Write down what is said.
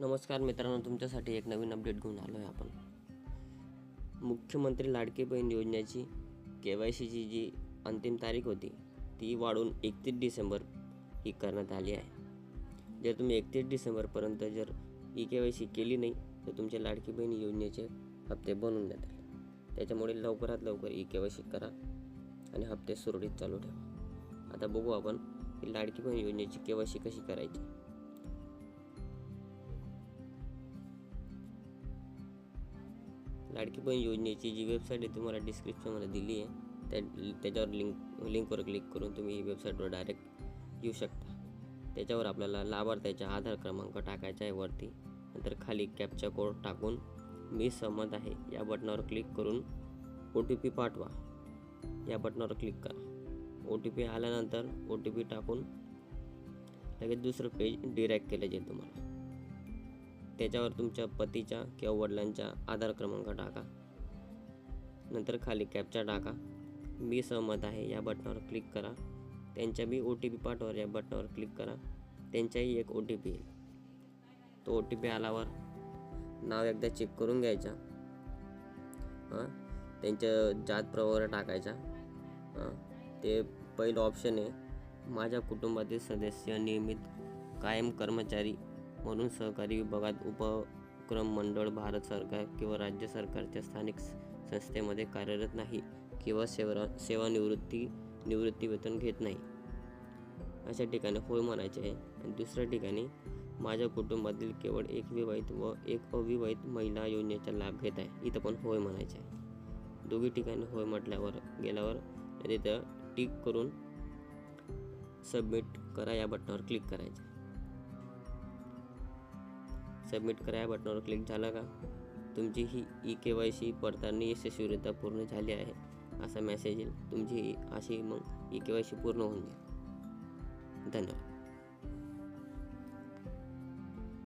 नमस्कार मित्रांनो तुमच्यासाठी एक नवीन अपडेट घेऊन आलो आहे आपण. मुख्यमंत्री लाडकी बहीण योजनेची के वाय सीची जी अंतिम तारीख होती ती वाढवून एकतीस डिसेंबर ही करण्यात आली आहे. जर तुम्ही एकतीस डिसेंबरपर्यंत जर ई के वाय सी केली नाही तर तुमच्या लाडकी बहीण योजनेचे हप्ते बनवून देतात त्याच्यामुळे लवकरात लवकर ई के वाय सी करा आणि हप्ते सुरळीत चालू ठेवा. आता बघू आपण लाडकी बहीण योजनेची के वाय सी कशी करायची. लाडकी बहीण योजनेची जी वेबसाईट आहे तुम्हाला डिस्क्रिप्शनमध्ये दिली आहे. त्या त्याच्यावर लिंक लिंकवर क्लिक करून तुम्ही ही वेबसाईटवर डायरेक्ट येऊ शकता. त्याच्यावर आपल्याला लाभार्थ्याचा आधार क्रमांक टाकायचा आहे वरती. नंतर खाली कॅपचा कोड टाकून मी सहमत आहे या बटनावर क्लिक करून ओ टी पी पाठवा. या बटनावर क्लिक करा. ओ टी पी आल्यानंतर ओ टी पी टाकून लगेच दुसरं पेज डिरेक्ट केलं जाईल तुम्हाला. त्याच्यावर तुमच्या पतीच्या किंवा वडिलांचा आधार क्रमांक टाका. नंतर खाली कॅपचा टाका. मी सहमत आहे या बटनावर क्लिक करा. त्यांच्या बी ओ टी पी पाठवा या बटनावर क्लिक करा. त्यांचाही एक ओ टी पी येईल. तो ओ टी पी आल्यावर नाव एकदा चेक करून घ्यायचा. हां? त्यांच्या जात प्रवर टाकायचा. हां? ते पहिलं ऑप्शन आहे माझ्या कुटुंबातील सदस्य नियमित कायम कर्मचारी म्हणून सहकारी विभागात उपक्रम मंडळ भारत सरकार किंवा राज्य सरकारच्या स्थानिक संस्थेमध्ये कार्यरत नाही किंवा सेवा सेवानिवृत्ती निवृत्ती वेतन घेत नाही. अशा ठिकाणी होय म्हणायचे आहे. आणि दुसऱ्या ठिकाणी माझ्या कुटुंबातील केवळ एक विवाहित व एक अविवाहित महिला योजनेचा लाभ घेत आहे. इथं पण होय म्हणायचे आहे. दोघी ठिकाणी होय म्हटल्यावर गेल्यावर तिथं टिक करून सबमिट करा या बटनावर क्लिक करायचं. सबमिट करा या बटनावर क्लिक झाला का। तुमची ही ई के वाय सी पडताळणी यशस्वीरित्या पूर्ण झाली आहे, असा मेसेज येईल. तुमची अशी मग ई के वाय सी पूर्ण होऊन जाईल. धन्यवाद.